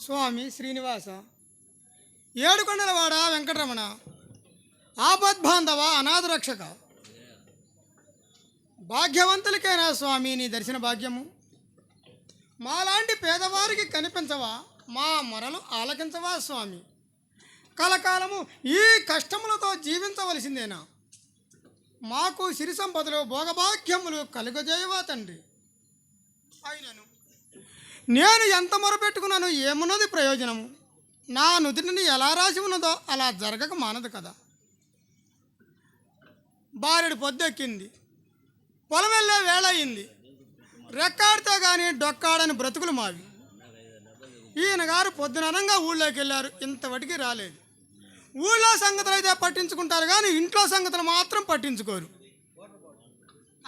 స్వామి శ్రీనివాస. ఏడుకొండలవాడ వెంకటరమణ. ఆపద్బాంధవ అనాథ రక్షక భాగ్యవంతులకేనా స్వామి నీ దర్శన భాగ్యము? మాలాంటి పేదవారికి కనిపించవా? మా మొరలు ఆలకించవా స్వామి? కలకాలము ఈ కష్టములతో జీవించవలసిందేనా? మాకు సిరి సంపదలు భోగభాగ్యములు కలుగజేయవా తండ్రి. అయినను నేను ఎంత మొరపెట్టుకున్నాను ఏమున్నది ప్రయోజనము? నా నుదుటిని ఎలా రాసి ఉన్నదో అలా జరగక మానదు కదా. బారెడు పొద్దెక్కింది. పొలం వెళ్ళే వేళ అయింది రెక్కాడితే కానీ డొక్కాడని బ్రతుకులు మావి. ఈయన గారు పొద్దుననంగా ఊళ్ళోకి వెళ్ళారు. ఇంతవటికి రాలేదు. ఊళ్ళో సంగతులు అయితే పట్టించుకుంటారు కానీ ఇంట్లో సంగతులు మాత్రం పట్టించుకోరు.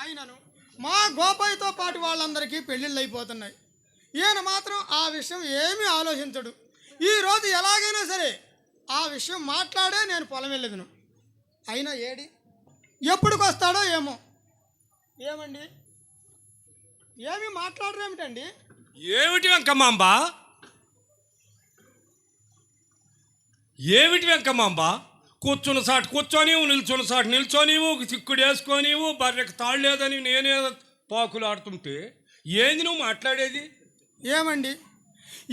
అయినను మా గోపాయితో పాటు వాళ్ళందరికీ పెళ్ళిళ్ళు అయిపోతున్నాయి ఈయన మాత్రం ఆ విషయం ఏమీ ఆలోచించడు. ఈరోజు ఎలాగైనా సరే ఆ విషయం మాట్లాడే నేను పొలం వెళ్ళదును. అయినా ఏడి? ఎప్పటికి వస్తాడో ఏమో. ఏమండి? ఏమి మాట్లాడరేమిటండి ఏమిటి వెంకమ్మాంబ? ఏమిటి వెంకమ్మాంబ? కూర్చున్న సాటు కూర్చోనివు నిల్చున్న సాటు నిల్చోనివు చిక్కుడు వేసుకొనివు బర్రెకి తాళ్ళేదని నేనే పాకులు ఆడుతుంటే ఏంది నువ్వు మాట్లాడేది? ఏమండి?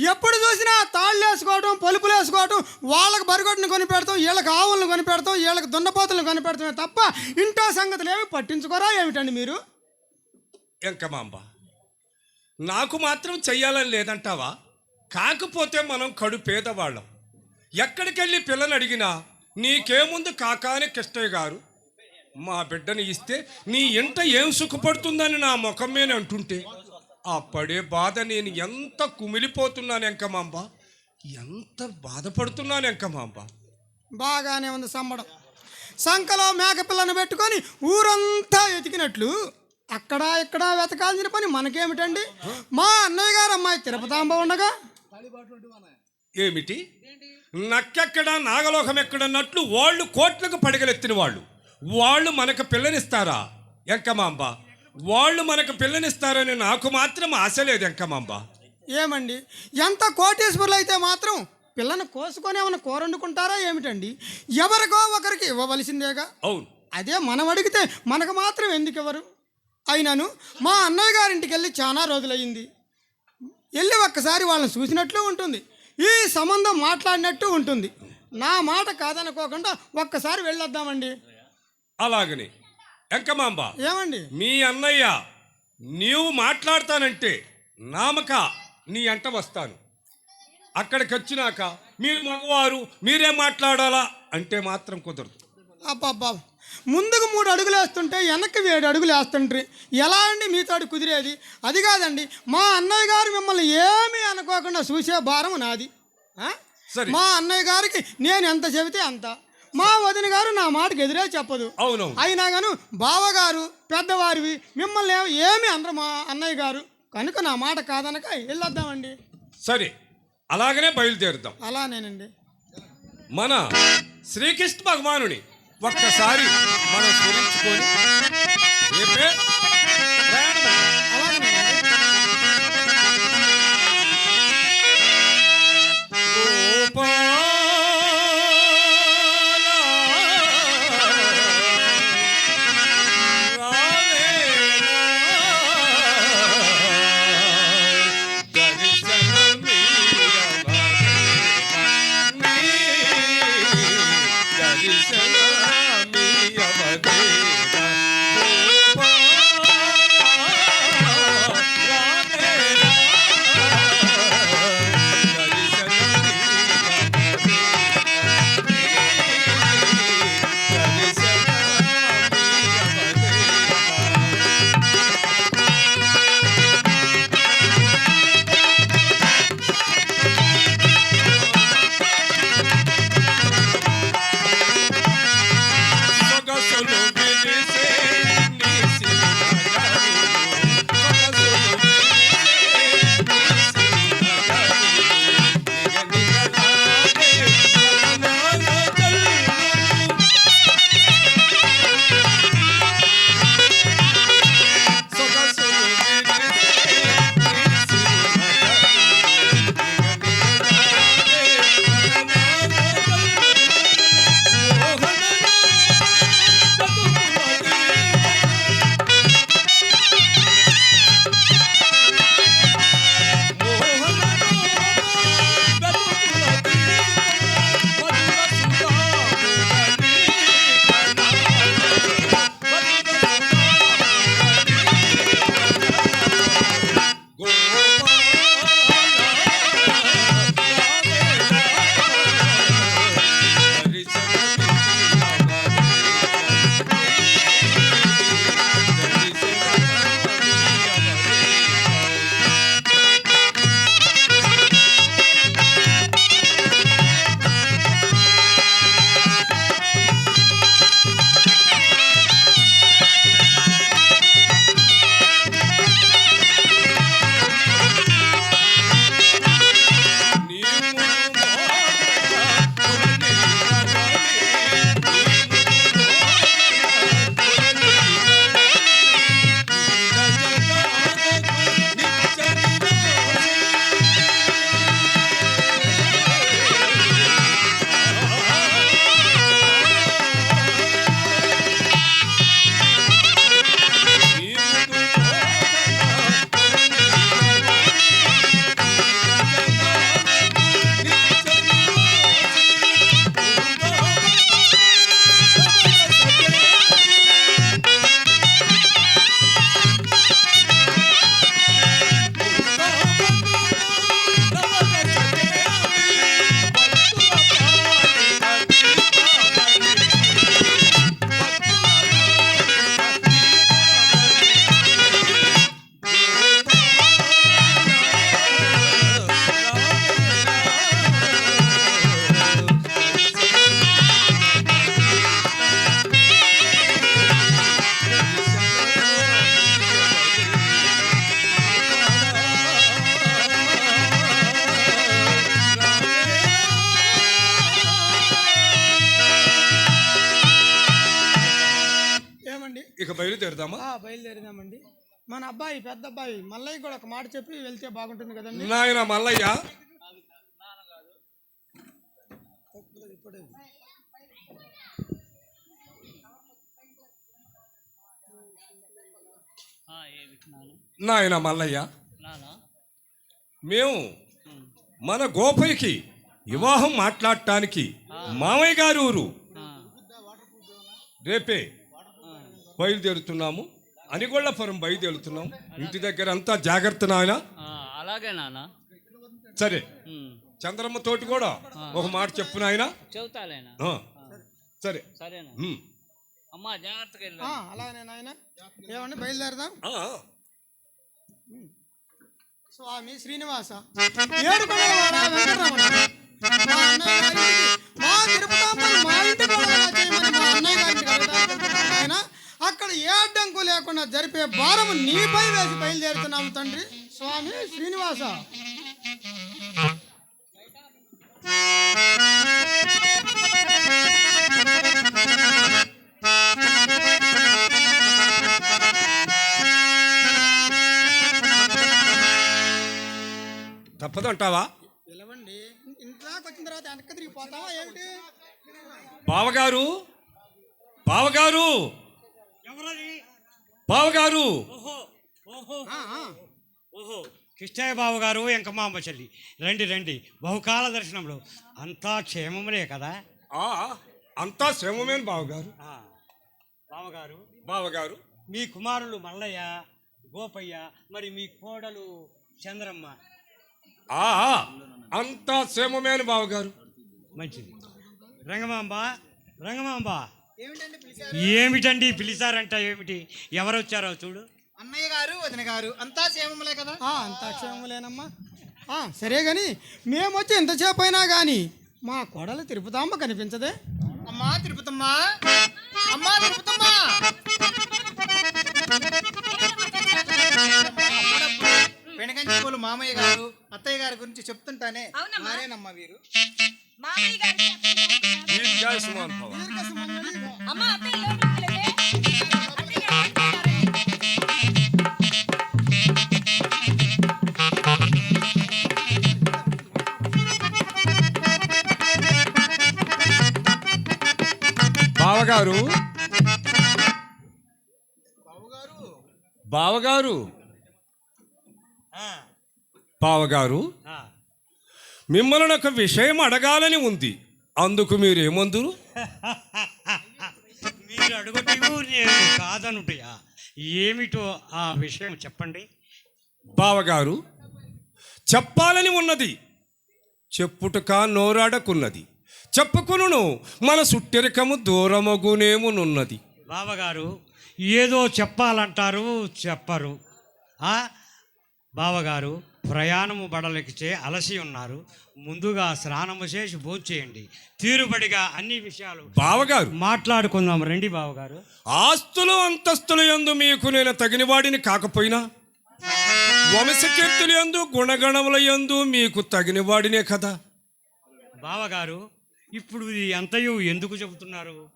ఎప్పుడు చూసినా తాళ్ళు వేసుకోవడం పలుపులు వేసుకోవడం వాళ్ళకి బరిగొట్టుని కొనిపెడతాం వీళ్ళకి ఆవులను కొనిపెడతాం వీళ్ళకి దున్నపోతులను కొనిపెడతామే తప్ప ఇంటో సంగతులు ఏమి పట్టించుకోరా ఏమిటండి మీరు? వెంకమాంబ నాకు మాత్రం చెయ్యాలని లేదంటావా? కాకపోతే మనం కడు పేదవాళ్ళం. ఎక్కడికెళ్ళి పిల్లని అడిగినా నీకేముంది కాకాని కృష్ణయ్య గారు మా బిడ్డని ఇస్తే నీ ఇంట ఏం సుఖపడుతుందని నా ముఖం మీద అంటుంటే ఆ పడే బాధ నేను ఎంత కుమిలిపోతున్నాను ఎంకమాంబ ఎంత బాధపడుతున్నాను ఎంకమాంబ బాగానే ఉంది సంబడం. సంకలో మేకపిల్లను పెట్టుకొని ఊరంతా ఎతికినట్లు అక్కడ ఇక్కడ వెతకాల్సిన పని మనకేమిటండి? మా అన్నయ్య గారు అమ్మాయి తిరుపతాంబ ఉండగా? ఏమిటి? నక్కెక్కడ నాగలోకం ఎక్కడన్నట్లు వాళ్ళు కోట్లకు పడగలెత్తిన వాళ్ళు. వాళ్ళు మనకు పిల్లనిస్తారా? ఎంకమాంబ వాళ్ళు మనకు పిల్లనిస్తారని నాకు మాత్రం ఆశ లేదు ఎంకమాంబ ఏమండి? ఎంత కోటేశ్వరులు అయితే మాత్రం పిల్లను కోసుకొని ఏమైనా కూర వండుకుంటారా ఏమిటండి? ఎవరికో ఒకరికి ఇవ్వవలసిందేగా? అవును. అదే మనం అడిగితే మనకు మాత్రం ఎందుకు ఇవ్వరు అయినను మా అన్నయ్య గారింటికి వెళ్ళి చాలా రోజులయ్యింది. వెళ్ళి ఒక్కసారి వాళ్ళని చూసినట్లు ఉంటుంది. ఈ సంబంధం మాట్లాడినట్టు ఉంటుంది. నా మాట కాదనుకోకుండా ఒక్కసారి వెళ్ళొద్దామండి. అలాగని. ఎంకమాంబ ఏమండి? మీ అన్నయ్య నీవు మాట్లాడతానంటే నామక నీ అంట వస్తాను. అక్కడికి వచ్చినాక మీరు మగవారు మీరే మాట్లాడాలా? అంటే మాత్రం కుదరదు. అబ్బబ్బా ముందుకు మూడు అడుగులు వేస్తుంటే వెనక్కి ఏడు అడుగులు వేస్తుంటారు ఎలా అండి మీతోటి కుదిరేది? అది కాదండి మా అన్నయ్య గారు మిమ్మల్ని ఏమీ అనుకోకుండా చూసే భారం నాది. మా అన్నయ్య గారికి నేను ఎంత చెబితే అంత. మా వదిన గారు నా మాటకు ఎదురే చెప్పదు. అవునవును. అయినా గాను బావగారు పెద్దవారివి మిమ్మల్ని ఏమీ అనరు మా అన్నయ్య గారు? కనుక నా మాట కాదనక వెళ్ళొద్దామండి. సరే అలాగనే బయలుదేరుదాం అలానేనండి. మన శ్రీకృష్ణ భగవానుని ఒక్కసారి మనం స్మరించుకొని రేపే ప్రయాణం బయలుదేరదామా? ఆ, బయలుదేరినామండి మన అబ్బాయి పెద్ద అబ్బాయి మల్లయ్య కూడా ఒక మాట చెప్పి వెళ్తే బాగుంటుంది కదండి. నాయన మల్లయ్య. నాయన మల్లయ్య. మేము మన గోపయ్యకి వివాహం మాట్లాడటానికి మామయ్య గారి ఊరు. ఆ, రేపే బయలుదేరుతున్నాము. అనిగొళ్ళపురం బయలుదేరుతున్నాం. ఇంటి దగ్గర అంతా జాగ్రత్త నాయన. ఆ, అలాగే నాన్న. సరే. చంద్రమ్మ తోటి కూడా ఒక మాట చెప్పు నాయన. చెబుతాలేనా సరే. సరేనా. అమ్మా జాగ్రత్తగా అలానే నాయన. ఏమండి బయలుదేరదాం? ఆ, స్వామి శ్రీనివాస. మా గారికి మా ఇంటి అన్నయ్య గారికి అక్కడ ఏ అడ్డంకు లేకుండా జరిపే భారము నీపై వేసి బయలుదేరుతున్నాము తండ్రి. స్వామి శ్రీనివాస. తప్పదంటావా? పిలవండి. ఇంట్లోకి వచ్చిన తర్వాత వెనక్కి ఏమిటి? బావగారు? బావగారు? ఎవరది? బావగారు. ఓహో ఓహో. ఆ, ఆ. ఓహో. కృష్ణయ్య బాబు గారు ఎంకమాంబ చెల్లి. రండి రండి. బహుకాల దర్శనంలో. అంతా క్షేమములే కదా? ఆ, అంతా శ్రమమేను బావగారు? ఆ, బావగారు. బావగారు. మీ కుమారులు మల్లయ్య గోపయ్య మరి మీ కోడలు చంద్రమ్మ. ఆ, అంతా శ్రమమేను బావగారు. మంచిది. రంగమాంబ రంగమాంబ. ఏమిటండి పిలిచారు? ఏమిటండి పిలిచారంట ఏమిటి? ఎవరు వచ్చారో చూడు. అన్నయ్య గారు వదిన గారు అంతా క్షేమములే కదా? అంతా క్షేమములేనమ్మా. ఆ, సరే గాని మేము వచ్చి ఎంతసేపు అయినా కానీ మా కోడలు తిరుపతాంబ కనిపించదే? అమ్మా తిరుపతమ్మా. అమ్మా తిరుపతమ్మా. వెనకంచిపోలు మామయ్య గారు అత్తయ్య గారి గురించి చెప్తుంటానే. అవునమ్మా. వారేనమ్మా వీరు. మామయ్య గారికి. అమ్మ అత్తయ్య లోపలికి? బావగారు? బావగారు? ఆ, బావగారు? ఆ. మిమ్మల్ని ఒక విషయం అడగాలని ఉంది. అందుకు మీరేమందురు? మీరు అడుగుతూ నేను కాదనుటయా? ఏమిటో ఆ విషయం చెప్పండి. బావగారు చెప్పాలని ఉన్నది చెప్పుటక నోరాడకున్నది చెప్పుకును మన సుట్టెరికము దూరమగునేమునున్నది. బావగారు ఏదో చెప్పాలంటారు చెప్పరు. ఆ? బావగారు ప్రయాణము బడలెక్కితే అలసి ఉన్నారు. ముందుగా స్నానము చేసి భోంచేయండి తీరుబడిగా అన్ని విషయాలు బావగారు. మాట్లాడుకుందాం. రండి బావగారు. ఆస్తులు అంతస్తులు ఎందు మీకు నేను తగినవాడిని కాకపోయినా వంశకీర్తులు ఎందు గుణగణముల ఎందు మీకు తగినవాడినే కదా. బావగారు ఇప్పుడు ఇది అంతయు ఎందుకు చెబుతున్నారు?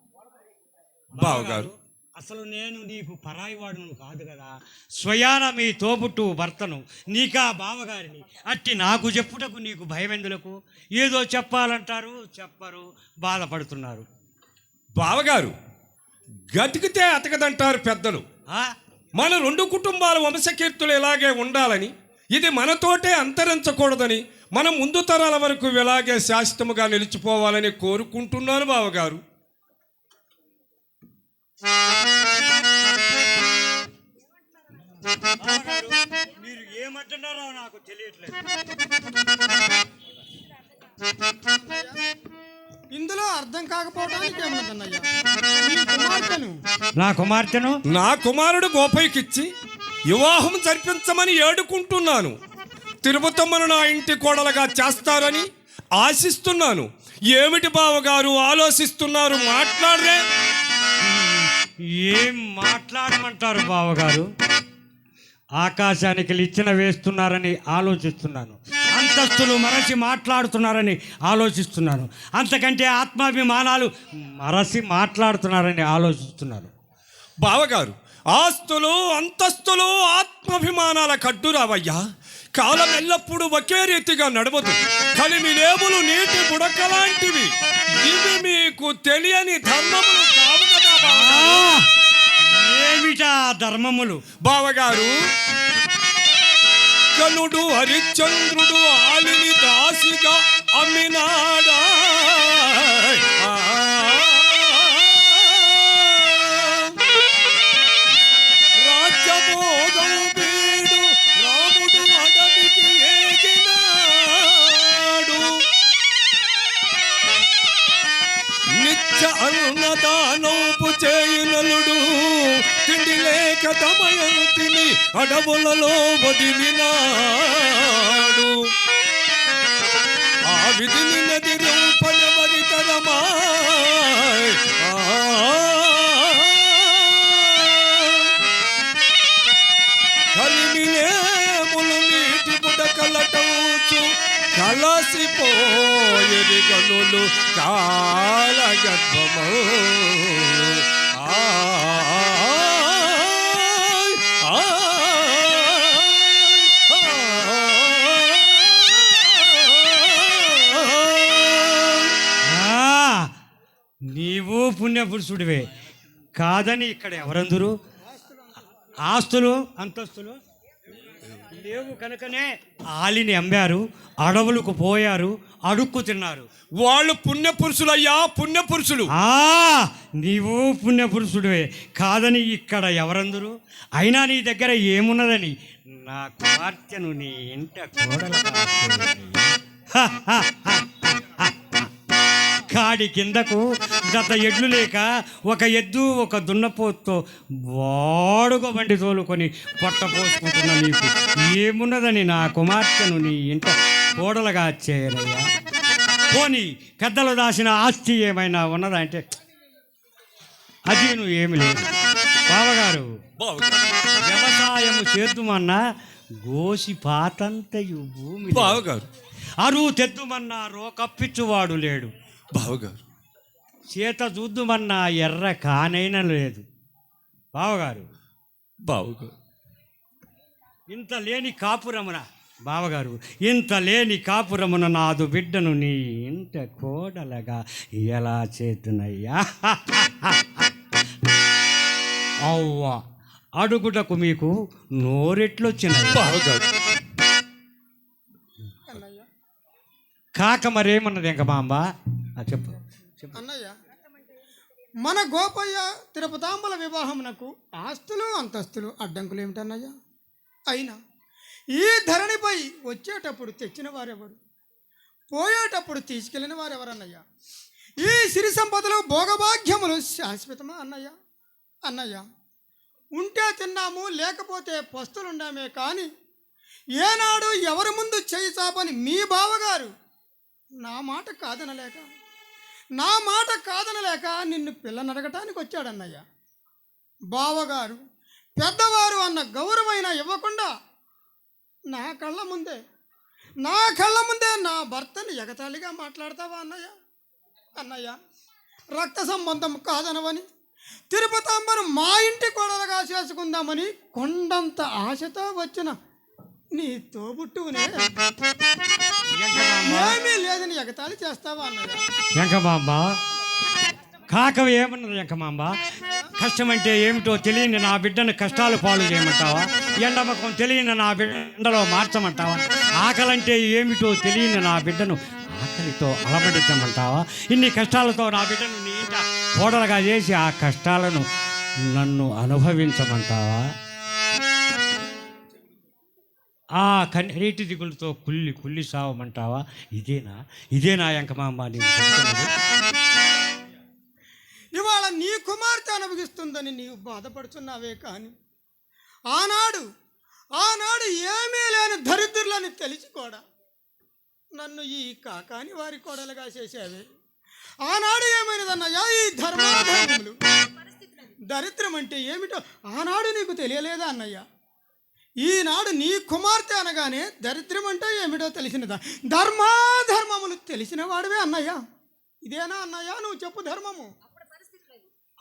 బావగారు అసలు నేను నీకు పరాయి వాడును కాదు కదా. స్వయాన మీ తోబుట్టు భర్తను నీకా బావగారిని. అట్టి నాకు చెప్పుటకు నీకు భయం ఎందులకు ఏదో చెప్పాలంటారు చెప్పరు బాధపడుతున్నారు. బావగారు గతికితే అతకదంటారు పెద్దలు? మన రెండు కుటుంబాల వంశకీర్తులు ఇలాగే ఉండాలని ఇది మనతోటే అంతరించకూడదని మన ముందు తరాల వరకు ఇలాగే శాశ్వతముగా నిలిచిపోవాలని కోరుకుంటున్నాను బావగారు, మీరు ఏమంటున్నారో నాకు తెలియట్లేదు. ఇందులో అర్థం కాకపోవడానికి ఏమన్నదన్నయ్యా? ఈ కుమార్తెను. నా కుమార్తెను? నా కుమారుడు గోపయ్యకిచ్చి వివాహం జరిపించమని ఏడుకుంటున్నాను. తిరుపతమ్మను నా ఇంటి కోడలుగా చేస్తారని ఆశిస్తున్నాను. ఏమిటి బావగారు ఆలోచిస్తున్నారు? మాట్లాడరే. ఏం మాట్లాడమంటారు బావగారు? ఆకాశానికి లిచ్చిన వేస్తున్నారని ఆలోచిస్తున్నాను. అంతస్తులు మరచి మాట్లాడుతున్నారని ఆలోచిస్తున్నాను. అంతకంటే ఆత్మాభిమానాలు మరసి మాట్లాడుతున్నారని ఆలోచిస్తున్నాను. బావగారు ఆస్తులు అంతస్తులు ఆత్మాభిమానాల కడ్డురావయ్యా కాలం ఎల్లప్పుడూ ఒకే రీతిగా నడవదు. కలిమి లేబులు నీటి బుడకలాంటివి ఇవి మీకు తెలియని ధర్మములు ఏమిటా ధర్మములు? బావగారు కనుడు హరిశ్చంద్రుడు ఆలిని దాసిగా అమ్మినాడా? తిండి లేక దమయంతిని అడవులలో వదిలినాడు. ఆ విధిని నది రూపనవరి తరమా కలిమినేములు నీటి బుడకలటవుచు కలసిపోయేది గనులు కాలగర్భము. ఆయ్, పుణ్యపురుషుడివే. కాదని ఇక్కడ ఎవరందరూ? ఆస్తులు అంతస్తులు? లేవు కనుకనే ఆలిని అమ్మారు అడవులకు పోయారు అడుక్కు తిన్నారు. వాళ్ళు పుణ్యపురుషులయ్యా పుణ్యపురుషులు. ఆ నీవు పుణ్యపురుషుడివే. కాదని ఇక్కడ ఎవరందరూ? అయినా నీ దగ్గర ఏమున్నదని నా కుమార్తెను నీ ఇంట చేయాలి. కాడి కిందకు గత ఎడ్లు లేక ఒక ఎద్దు ఒక దున్నపోతుతో వాడుక బండి తోలుకొని పొట్ట పోసుకుంటున్న నీకు ఏమున్నదని నా కుమార్తెను నీ ఇంట కోడలుగా చేయరయ్యా పోనీ పెద్దలు దాచిన ఆస్తి ఏమైనా ఉన్నదా అంటే? అది నువ్వు ఏమి లేదు. బావగారు బావగారు వ్యవసాయము చేద్దుమన్నా గోసి పాతంతయు భూమి బావగారు. అరువు తెద్దుమన్నా రోకప్పిచ్చువాడు లేడు. బావగారు. చేత చూద్దుమన్నా ఎర్ర కానైన లేదు. బావగారు. బావగారు. ఇంత లేని కాపురమున బావగారు ఇంత లేని కాపురమున నాదు బిడ్డను నీ ఇంట కోడలగా ఎలా చేతునయ్యా? అవ్వ అడుగుటకు మీకు నోరెట్లొచ్చినాయి. బావగారు. కాక మరేమన్నది ఇంకా మాంబ ఆ, చెప్పు. అన్నయ్య మన గోపయ్య తిరుపతాంబల వివాహమునకు ఆస్తులు అంతస్తులు అడ్డంకులు ఏమిటన్నయ్య? అయినా ఈ ధరణిపై వచ్చేటప్పుడు తెచ్చిన వారెవరు? పోయేటప్పుడు తీసుకెళ్ళిన వారెవరన్నయ్య? ఈ సిరి సంపదలు భోగభాగ్యములు శాశ్వతమా అన్నయ్య? అన్నయ్య ఉంటే తిన్నాము లేకపోతే పస్తులుండామే కానీ ఏనాడు ఎవరి ముందు చేయి చాపని మీ బావగారు నా మాట కాదనలేక నా మాట కాదనలేక నిన్ను పిల్లనడగటానికి వచ్చాడన్నయ్య. బావగారు పెద్దవారు అన్న గౌరవమైన ఇవ్వకుండా నా కళ్ళ ముందే నా కళ్ళ ముందే నా భర్తని ఎగతాళిగా మాట్లాడతావా అన్నయ్య? అన్నయ్య రక్త సంబంధం కాదనవని తిరుపతాంబను మా ఇంటి కోడలుగా చేసుకుందామని కొండంత ఆశతో వచ్చిన నీ తోబుట్టువునే. ఏమీ లేదని ఎగతాళి చేస్తావా అన్నయ్య వెంకమాంబ కాక ఏమన్నది వెంకమాంబ కష్టమంటే ఏమిటో తెలియని నా బిడ్డను కష్టాలు పాలు చేయమంటావా? ఎండమకం తెలియని నా బిడ్డలో మార్చమంటావా? ఆకలంటే ఏమిటో తెలియని నా బిడ్డను ఆకలితో అలమడించమంటావా ఇన్ని కష్టాలతో నా బిడ్డను నీ ఇంట కోడలుగా చేసి ఆ కష్టాలను నన్ను అనుభవించమంటావా? ఆ కన్నీటి దిగులతో కుల్లి కుల్లి సావమంటావా? ఇదేనా? ఇదేనా ఎంకమాంబ ఇవాళ నీ కుమార్తె అనుభవిస్తుందని నీవు బాధపడుతున్నావే కానీ ఆనాడు ఆనాడు ఏమీ లేని దరిద్రులని తెలిసి కూడా నన్ను ఈ కాకాని వారి కోడలుగా చేసావే ఆనాడు ఏమైనదన్నయ్యా ఈ ధర్మాధర్మములు? దరిద్రం అంటే ఏమిటో ఆనాడు నీకు తెలియలేదా అన్నయ్యా? ఈనాడు నీ కుమార్తె అనగానే దరిద్రం అంటే ఏమిటో తెలిసినదా? ధర్మాధర్మములు తెలిసిన వాడివే అన్నయ్య. ఇదేనా అన్నయ్య? నువ్వు చెప్పు ధర్మము.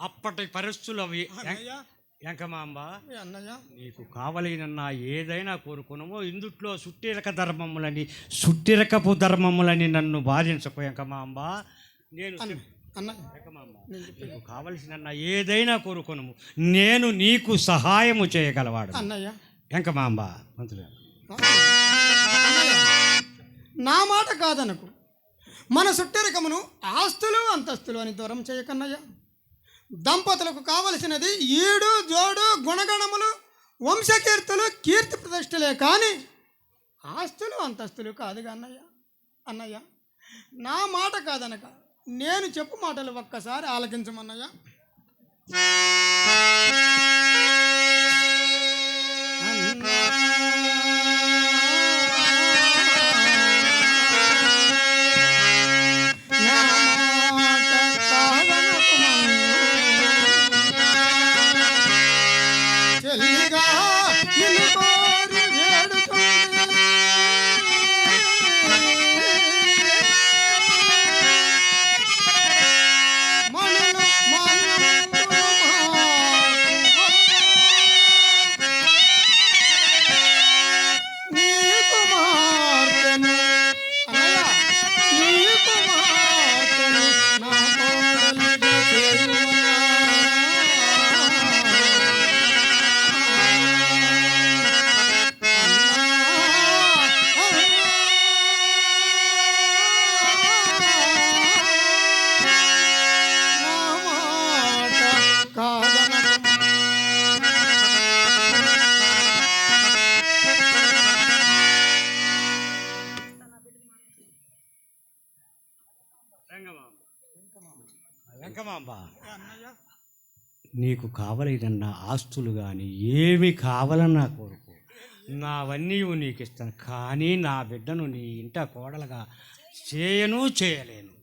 అప్పటి పరిస్థితులు అవి. అన్నయ్య. ఎంకమాంబ అన్నయ్య. నీకు కావలసిన ఏదైనా కోరుకునమో ఇందుట్లో సుట్టిరక ధర్మములని సుట్టిరకపు ధర్మములని నన్ను బాధించకు ఎంకమాంబ. నేను నీకు కావలసిన ఏదైనా కోరుకునము నేను నీకు సహాయము చేయగలవాడు అన్నయ్య. వెంకమాంబ మంత్రులు నా మాట కాదనకు. మన సుట్టరికమును ఆస్తులు అంతస్తులు అని దూరం చేయకన్నయ్యా. దంపతులకు కావలసినది ఈడు జోడు గుణగణములు వంశకీర్తులు కీర్తి ప్రతిష్టలే కానీ ఆస్తులు అంతస్తులు కాదుగా అన్నయ్య. అన్నయ్య నా మాట కాదనక నేను చెప్పు మాటలు ఒక్కసారి ఆలకించమన్నయ్య. నీకు కావలసిన ఆస్తులు కానీ ఏమి కావాలన్నా కోరుకో. నావన్నీ నీకు ఇస్తాను కానీ నా బిడ్డను నీ ఇంట కోడలుగా చేయను చేయలేను.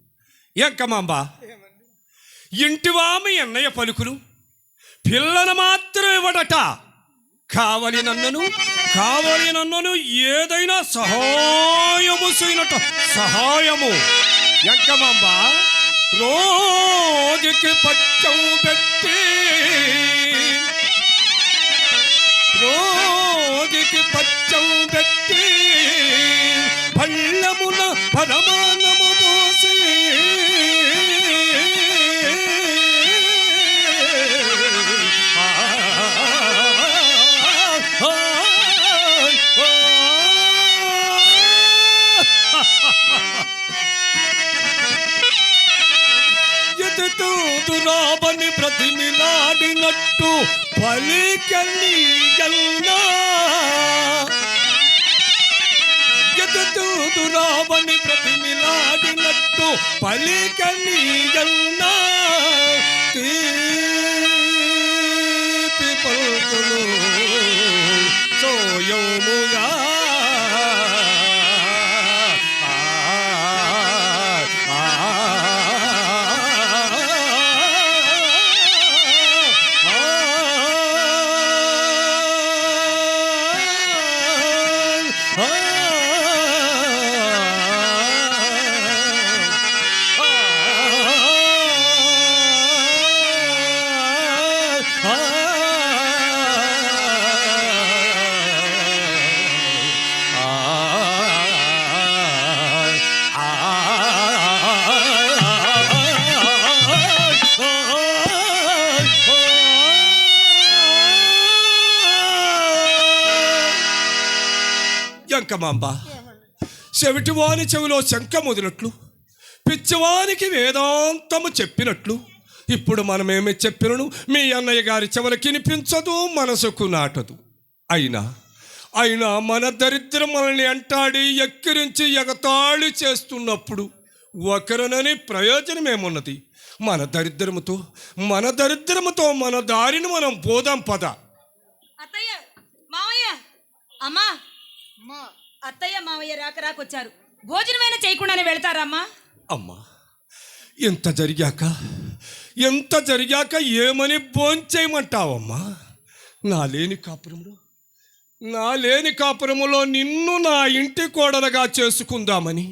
ఎంకమాంబ ఇంటివామి ఎన్నయ్య అన్నయ్య పలుకులు. పిల్లలు మాత్రం ఇవ్వడట. కావలి నన్నను కావలి నన్నను ఏదైనా సహాయము చేయనట సహాయము. ఎంకమాంబా రోజుకి పచ్చం పెట్టి రోజుకి పచ్చం పెట్టి పళ్ళమున పరమానము పోసి ఆ, ఆ, ఆ, ఎదుతూ దురాబని ప్రతిమిలాడినట్టు పలికల్లా ఎదుతూ దురాబని ప్రతిమిలాడినట్టు పలికల్లా తీపి పలుకులు సోయముగా ఎంకమాంబ చెవిటివాని చెవిలో శంఖ మొదలట్లు పిచ్చివానికి వేదాంతము చెప్పినట్లు ఇప్పుడు మనమేమి చెప్పినను? మీ అన్నయ్య గారి చెవులకు వినిపించదు మనసుకు నాటదు. అయినా అయినా మన దరిద్రం మనల్ని అంటాడి ఎక్కిరించి ఎగతాళి చేస్తున్నప్పుడు ఒకరినని ప్రయోజనమేమున్నది? మన దరిద్రముతో మన దరిద్రముతో మన దారిని మనం పోదాం పద. అత్తయ్య అమ్మా. అత్తయ్య మావయ్య రాక రాకొచ్చారు. భోజనమైనా చేయకుండానే వెళ్తారమ్మా? అమ్మా ఎంత జరిగాక ఎంత జరిగాక ఏమని భోంచేయమంటావమ్మా నా లేని కాపురంలో నా లేని కాపురములో నిన్ను నా ఇంటి కోడలుగా చేసుకుందామని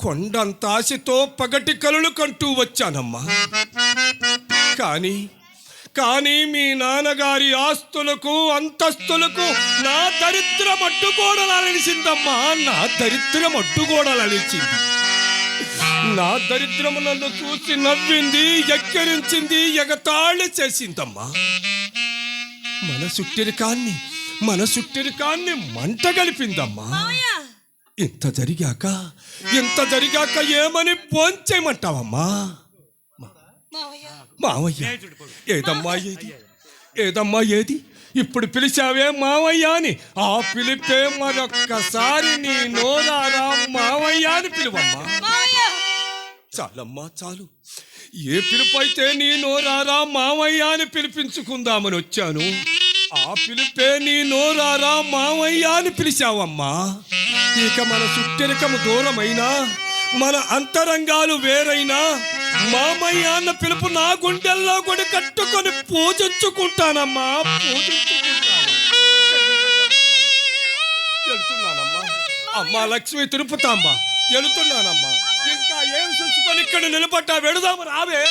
కొండంత ఆశతో పగటి కలలు కంటూ వచ్చానమ్మా. కానీ కానీ మీ నాన్నగారి ఆస్తులకు అంతస్తులకు నా దరిద్రం అడ్డుకోడలనిసిందమ్మా నా దరిద్రం అడ్డుకోడలనిసింది నా దరిద్రము నన్ను చూసి నవ్వింది ఎక్కిరించింది ఎగతాళి చేసిందమ్మా. మన సుట్టిరికాన్ని మన సుట్టిరికాన్ని మంట కలిపిందమ్మా. ఇంత జరిగాక ఇంత జరిగాక ఏమని పోంచేయమంటావమ్మా? మావయ్య. ఏదమ్మా ఏది? ఏదమ్మా ఏది? ఇప్పుడు పిలిచావే మావయ్య అని. ఆ పిలిపే మరొక్కసారి నీ నోరారా మావయ్య అని పిలువమ్మా. చాలమ్మా చాలు. ఏ పిలుపు అయితే నీ నోరారా మావయ్య అని పిలిపించుకుందామని వచ్చాను ఆ పిలుపే నీ నోరారా మావయ్య అని పిలిచావమ్మా. ఇక మన చుట్టెనకము దూరమైనా మన అంతరంగాలు వేరైనా మామయ్య అన్న పిలుపు నా గుండెల్లో కూడా కట్టుకొని పూజించుకుంటానమ్మా. పూజించుకుంటాను వెళ్తున్నానమ్మా అమ్మా లక్ష్మి తిరుపతమ్మ వెళుతున్నానమ్మా ఇంకా ఏం చూసుకొని ఇక్కడ నిలబడ్డా వెళదాము రావే.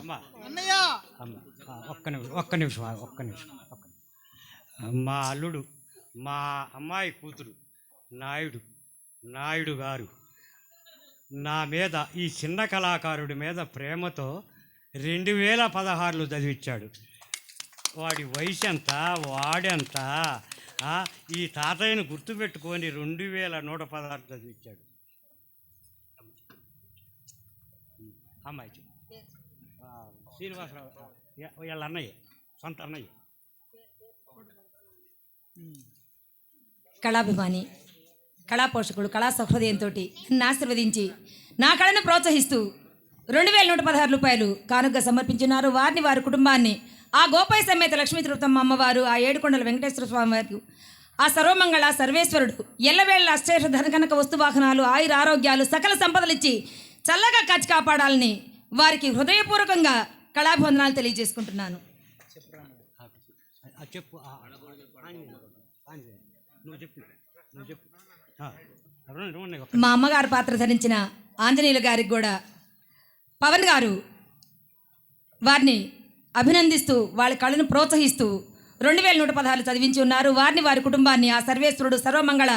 అమ్మా. అన్నయ్య. అమ్మ ఆ, ఒక్క నిమిషం ఒక్క నిమిషం ఆగు, ఒక్క నిమిషం ఒక్క నిమిషం. మా అల్లుడు. మా అమ్మాయి కూతురు నాయుడు నాయుడు గారు. నా మీద ఈ చిన్న కళాకారుడి మీద ప్రేమతో రెండు వేల పదహారులో చదివించాడు వాడి వయసు ఎంత వాడెంత ఈ తాతయ్యను గుర్తుపెట్టుకొని రెండు వేల నూట పదహారు చదివించాడు అమ్మాయి శ్రీనివాసరావు వీళ్ళ అన్నయ్య సొంత అన్నయ్య. కళాభిమాని కళా పోషకుడు కళా సహృదయంతో నన్ను ఆశీర్వదించి నా కళను ప్రోత్సహిస్తూ రెండు వేల నూట పదహారు రూపాయలు కానుక సమర్పించినారు. వారిని వారి కుటుంబాన్ని ఆ గోపాయ సమేత లక్ష్మీ తిరుపతమ్మ అమ్మవారు ఆ ఏడుకొండల వెంకటేశ్వర స్వామి వారు ఆ సర్వమంగళ సర్వేశ్వరుడు ఎల్లవేళ అష్టేష ధనకనక వస్తు వాహనాలు ఆయుర ఆరోగ్యాలు సకల సంపదలిచ్చి చల్లగా కచ్చి కాపాడాలని వారికి హృదయపూర్వకంగా కళాభివందనాలు తెలియజేసుకుంటున్నాను. చెప్పు నువ్వు చెప్పు. నువ్వు చెప్పు. మా అమ్మగారు పాత్ర ధరించిన ఆంజనేయుల గారికి కూడా పవన్ గారు వారిని అభినందిస్తూ వాళ్ళ కళను ప్రోత్సహిస్తూ రెండు వేల నూట పదహారు చదివించి ఉన్నారు. వారిని వారి కుటుంబాన్ని ఆ సర్వేశ్వరుడు సర్వమంగళ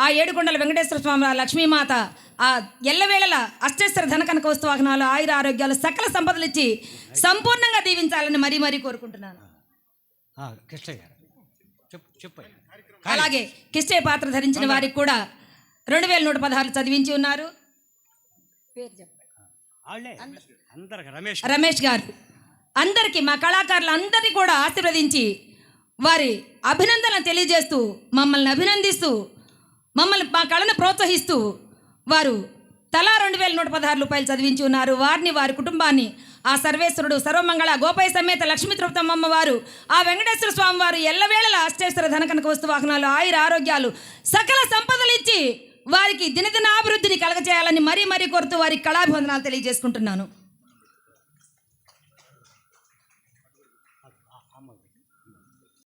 ఆ ఏడుకొండల వెంకటేశ్వర స్వామి ఆ లక్ష్మీమాత ఆ ఎల్లవేళల అష్టేశ్వర ధనకనక వస్తు వాహనాలు ఆయుర ఆరోగ్యాలు సకల సంపదలు ఇచ్చి సంపూర్ణంగా దీవించాలని మరీ మరీ కోరుకుంటున్నాను. ఆ, కృష్ణయ్య గారు. అలాగే కిష్టే పాత్ర ధరించిన వారికి కూడా రెండు వేల నూట పదహారు చదివించి ఉన్నారు. పేరు చెప్పండి. వాళ్ళే. అందరికి రమేష్ రమేష్ గారు. అందరికీ మా కళాకారులు అందరినీ కూడా ఆశీర్వదించి వారి అభినందనలు తెలియజేస్తూ మమ్మల్ని అభినందిస్తూ మమ్మల్ని మా కళను ప్రోత్సహిస్తూ వారు తలా రెండు వేల నూట పదహారు రూపాయలు చదివించి ఉన్నారు. వారిని వారి కుటుంబాన్ని ఆ సర్వేశ్వరుడు సర్వమంగళ గోపాయ సమేత లక్ష్మీ తృప్తమ్మ వారు ఆ వెంకటేశ్వర స్వామి వారు ఎల్లవేళల అష్టేశ్వర ధనకనక వస్తు వాహనాలు ఆయుర ఆరోగ్యాలు సకల సంపదలు ఇచ్చి వారికి దినదినాభివృద్ధిని కలగచేయాలని మరీ మరీ కోరుతూ వారికి కళాభివందనాలు తెలియజేసుకుంటున్నాను.